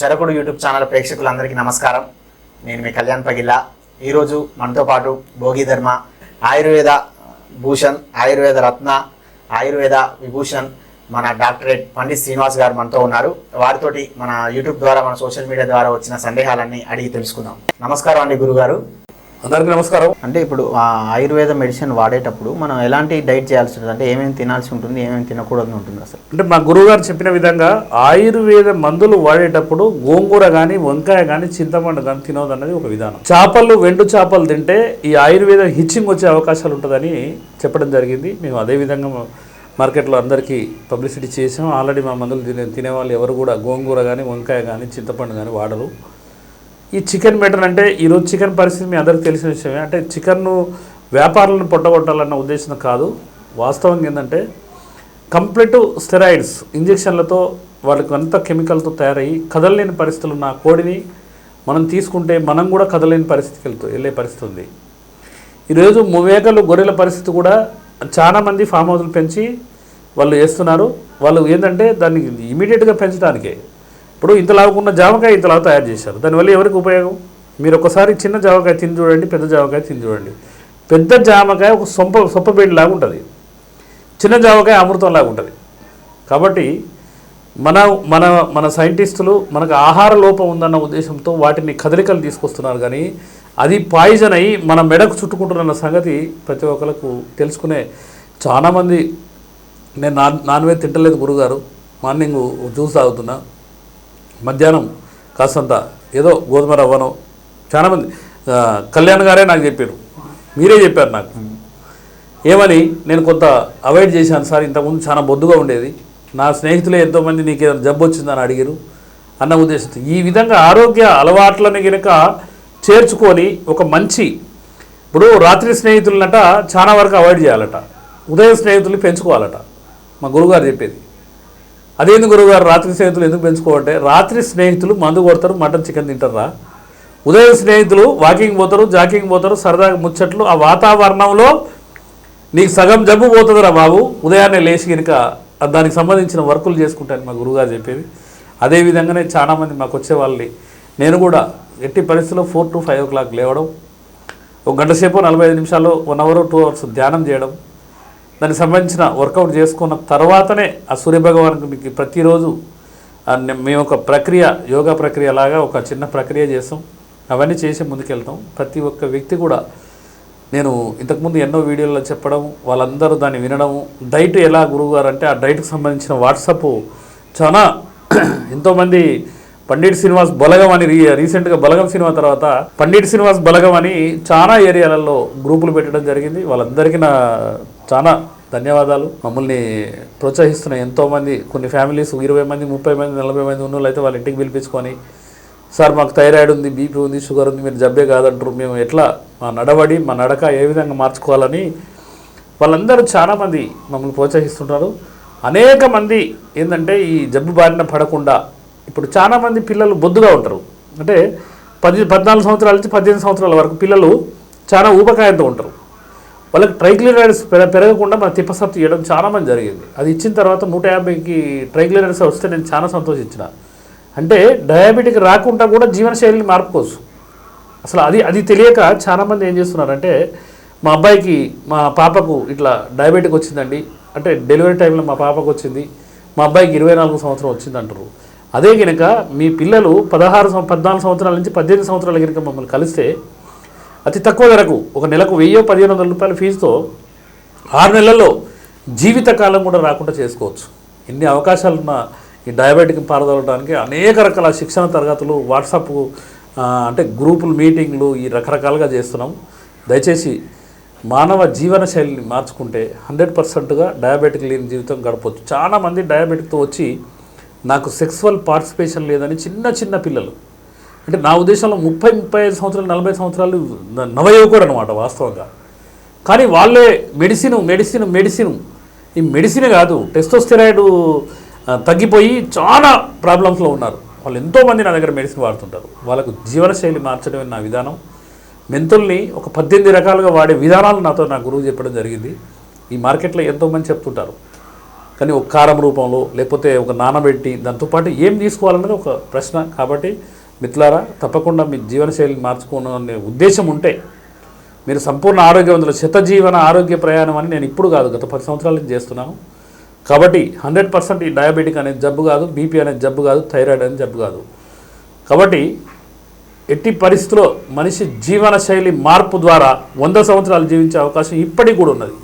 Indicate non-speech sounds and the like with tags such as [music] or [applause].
చెరకుడు YouTube channel ప్రేక్షకులందరికీ నమస్కారం. నేను మీ కళ్యాణ్ పగిల్ల. ఈరోజు మనతో పాటు భోగిధర్మ ఆయుర్వేద భూషణ్ ఆయుర్వేద రత్న ఆయుర్వేద విభూషణ్ మన డాక్టరేట్ పండిత్ శ్రీనివాస్ గారు మనతో ఉన్నారు. వారితోటి మన యూట్యూబ్ ద్వారా మన సోషల్ మీడియా ద్వారా వచ్చిన సందేహాలన్నీ అడిగి తెలుసుకుందాం. నమస్కారం అండి గురుగారు. అందరికీ నమస్కారం. అంటే ఇప్పుడు ఆ ఆయుర్వేద మెడిసిన్ వాడేటప్పుడు మనం ఎలాంటి డైట్ చేయాల్సి ఉంటుంది అంటే ఏమేమి తినాల్సి ఉంటుంది ఏమేమి తినకూడదు ఉంటుంది అసలు? అంటే మా గురువుగారు చెప్పిన విధంగా ఆయుర్వేద మందులు వాడేటప్పుడు గోంగూర కానీ వంకాయ కానీ చింతపండు కానీ తినవద్దు అన్నది ఒక విధానం. చేపలు వెండు చేపలు తింటే ఈ ఆయుర్వేద హిచ్చింగ్ వచ్చే అవకాశాలు ఉంటుందని చెప్పడం జరిగింది. మేము అదే విధంగా మార్కెట్లో అందరికీ పబ్లిసిటీ చేసాం ఆల్రెడీ మా మందులు తినే తినేవాళ్ళు ఎవరు కూడా గోంగూర కానీ వంకాయ కానీ చింతపండు కానీ వాడరు. ఈ చికెన్ మెటర్ అంటే ఈరోజు చికెన్ పరిస్థితి మీ అందరికీ తెలిసిన విషయమే. అంటే చికెన్ను వ్యాపారులను పొట్టగొట్టాలన్న ఉద్దేశం కాదు. వాస్తవం ఏంటంటే కంప్లీట్ స్టెరాయిడ్స్ ఇంజెక్షన్లతో వాళ్ళకి అంత కెమికల్తో తయారయ్యి కదలలేని పరిస్థితులు ఉన్న కోడిని మనం తీసుకుంటే మనం కూడా కదలలేని పరిస్థితికి వెళ్తూ వెళ్ళే పరిస్థితి ఉంది. ఈరోజు మేకలు గొర్రెల పరిస్థితి కూడా చాలామంది ఫామ్ హౌస్లు పెంచి వాళ్ళు వేస్తున్నారు. వాళ్ళు ఏంటంటే దాన్ని ఇమీడియట్గా పెంచడానికే. ఇప్పుడు ఇంత లావుకున్న జామకాయ ఇంత తయారు చేశారు. దానివల్ల ఎవరికి ఉపయోగం? మీరు ఒకసారి చిన్న జామకాయ తిని చూడండి పెద్ద జామకాయ తిని చూడండి. పెద్ద జామకాయ ఒక సొంప సొప్పబేడి లాగా ఉంటుంది. చిన్న జామకాయ అమృతం లాగా ఉంటుంది. కాబట్టి మన మన మన సైంటిస్టులు మనకు ఆహార లోపం ఉందన్న ఉద్దేశంతో వాటిని కదలికలు తీసుకొస్తున్నారు కానీ అది పాయిజన్ అయ్యి మన మెడకు చుట్టుకుంటున్న సంగతి ప్రతి ఒక్కరికి తెలుసుకునే చాలామంది నేను నాన్ నాన్ వెజ్ తింటలేదు గురుగారు. మార్నింగ్ జ్యూస్ తాగుతున్నా. మధ్యాహ్నం కాస్తంత ఏదో గోధుమ రవ్వను చాలామంది కళ్యాణ్ గారే నాకు చెప్పారు. మీరే చెప్పారు నాకు. ఏమని నేను కొంత అవాయిడ్ చేశాను సార్ ఇంతకుముందు చాలా బొద్దుగా ఉండేది. నా స్నేహితులే ఎంతోమంది నీకు ఏదైనా జబ్బు వచ్చిందని అడిగారు. అన్న ఉద్దేశంతో ఈ విధంగా ఆరోగ్య అలవాట్లను కనుక చేర్చుకొని ఒక మంచి ఇప్పుడు రాత్రి స్నేహితులనట చాలా వరకు అవాయిడ్ చేయాలట. ఉదయం స్నేహితుల్ని పెంచుకోవాలట. మా గురుగారు చెప్పేది. అదేంది గురువుగారు రాత్రి స్నేహితులు ఎందుకు పెంచుకోవాలంటే రాత్రి స్నేహితులు మందు కొడతారు మటన్ చికెన్ తింటారా? ఉదయం స్నేహితులు వాకింగ్ పోతారు జాకింగ్ పోతారు సరదాగా ముచ్చట్లు ఆ వాతావరణంలో నీకు సగం జబ్బు పోతుందిరా బాబు. ఉదయాన్నే లేచి కనుక దానికి సంబంధించిన వర్కులు చేసుకుంటాను మా గురుగారు చెప్పేది. అదే విధంగానే చాలామంది మాకు వచ్చే వాళ్ళని నేను కూడా ఎట్టి పరిస్థితుల్లో four to five o'clock లేవడం ఒక గంట సేపు నలభై ఐదు నిమిషాలు వన్ అవర్ టూ అవర్స్ ధ్యానం చేయడం దానికి సంబంధించిన వర్కౌట్ చేసుకున్న తర్వాతనే ఆ సూర్యభగవానికి మీకు ప్రతిరోజు మేము ఒక ప్రక్రియ యోగా ప్రక్రియ లాగా ఒక చిన్న ప్రక్రియ చేస్తాం. అవన్నీ చేసి ముందుకెళ్తాం. ప్రతి ఒక్క వ్యక్తి కూడా నేను ఇంతకుముందు ఎన్నో వీడియోల్లో చెప్పడం వాళ్ళందరూ దాన్ని వినడం డైట్ ఎలా గురువుగారు అంటే ఆ డైట్కి సంబంధించిన వాట్సప్ చాలా [clears throat] ఎంతోమంది పండిట్ శ్రీనివాస్ బలగం అని రీ రీసెంట్గా బలగం సినిమా తర్వాత పండిట్ శ్రీనివాస్ బలగం అని చాలా ఏరియాలలో గ్రూపులు పెట్టడం జరిగింది. వాళ్ళందరికీ నా చాలా ధన్యవాదాలు. మమ్మల్ని ప్రోత్సహిస్తున్న ఎంతోమంది కొన్ని ఫ్యామిలీస్ ఇరవై మంది ముప్పై మంది నలభై మంది ఉన్న అయితే వాళ్ళ ఇంటికి పిలిపించుకొని సార్ మాకు థైరాయిడ్ ఉంది బీపీ ఉంది షుగర్ ఉంది మీరు జబ్బే కాదంటారు. మేము ఎట్లా మా నడవడి మా నడక ఏ విధంగా మార్చుకోవాలని వాళ్ళందరూ చాలామంది మమ్మల్ని ప్రోత్సహిస్తుంటారు. అనేక మంది ఏంటంటే ఈ జబ్బు బారిన పడకుండా ఇప్పుడు చాలామంది పిల్లలు బొద్దుగా ఉంటారు. అంటే పది పద్నాలుగు సంవత్సరాల నుంచి పద్దెనిమిది సంవత్సరాల వరకు పిల్లలు చాలా ఊబకాయంతో ఉంటారు. వాళ్ళకి ట్రైగ్లిరైడ్స్ పెరగకుండా మన తిప్పసత్తు ఇవ్వడం చాలా మంది జరిగింది. అది ఇచ్చిన తర్వాత నూట యాభైకి ట్రైగ్లిరైడ్స్ వస్తే నేను చాలా సంతోషించిన. అంటే డయాబెటిక్ రాకుండా కూడా జీవనశైలిని మార్పుకోవచ్చు. అసలు అది అది తెలియక చాలామంది ఏం చేస్తున్నారంటే మా అబ్బాయికి మా పాపకు ఇట్లా డయాబెటిక్ వచ్చిందండి. అంటే డెలివరీ టైంలో మా పాపకు వచ్చింది. మా అబ్బాయికి ఇరవై నాలుగు సంవత్సరం వచ్చింది అంటారు అదే కనుక మీ పిల్లలు పదహారు పద్నాలుగు సంవత్సరాల నుంచి పద్దెనిమిది సంవత్సరాల కనుక మమ్మల్ని కలిస్తే అతి తక్కువ ధరకు ఒక నెలకు వెయ్యో పదిహేను వందల రూపాయల ఫీజుతో ఆరు నెలల్లో జీవితకాలం కూడా రాకుండా చేసుకోవచ్చు. ఎన్ని అవకాశాలున్న ఈ డయాబెటిక్ పారదలడానికి అనేక రకాల శిక్షణ తరగతులు వాట్సాప్ అంటే గ్రూపులు మీటింగ్లు ఈ రకరకాలుగా చేస్తున్నాం. దయచేసి మానవ జీవన శైలిని మార్చుకుంటే హండ్రెడ్ పర్సెంట్గా డయాబెటిక్ లేని జీవితం గడపవచ్చు చాలామంది డయాబెటిక్తో వచ్చి నాకు సెక్సువల్ పార్టిసిపేషన్ లేదని చిన్న చిన్న పిల్లలు అంటే నా ఉద్దేశంలో ముప్పై ముప్పై ఐదు సంవత్సరాలు నలభై సంవత్సరాలు నవయువకుడు అనమాట వాస్తవంగా. కానీ వాళ్ళే మెడిసిన్ మెడిసిన్ మెడిసిన్. ఈ మెడిసిన్ కాదు టెస్టోస్టెరాయిడ్ తగ్గిపోయి చాలా ప్రాబ్లమ్స్లో ఉన్నారు. వాళ్ళు ఎంతోమంది నా దగ్గర మెడిసిన్ వాడుతుంటారు. వాళ్ళకు జీవనశైలి మార్చడమే నా విధానం. మెంతుల్ని ఒక పద్దెనిమిది రకాలుగా వాడే విధానాలు నాతో నా గురువు చెప్పడం జరిగింది. ఈ మార్కెట్లో ఎంతోమంది చెప్తుంటారు. కానీ ఒక కారం రూపంలో లేకపోతే ఒక నానబెట్టి దాంతోపాటు ఏం తీసుకోవాలన్నది ఒక ప్రశ్న. కాబట్టి మిత్రులారా తప్పకుండా మీ జీవనశైలిని మార్చుకోవాలనే ఉద్దేశం ఉంటే మీరు సంపూర్ణ ఆరోగ్యవంతులు శతజీవన ఆరోగ్య ప్రయాణం అని నేను ఇప్పుడు కాదు గత పది సంవత్సరాల నుంచి చేస్తున్నాను. కాబట్టి హండ్రెడ్ పర్సెంట్ ఈ డయాబెటిక్ అనేది జబ్బు కాదు బీపీ అనేది జబ్బు కాదు థైరాయిడ్ అనేది జబ్బు కాదు. కాబట్టి ఎట్టి పరిస్థితుల్లో మనిషి జీవన శైలి మార్పు ద్వారా వంద సంవత్సరాలు జీవించే అవకాశం ఇప్పటికి కూడా ఉన్నది.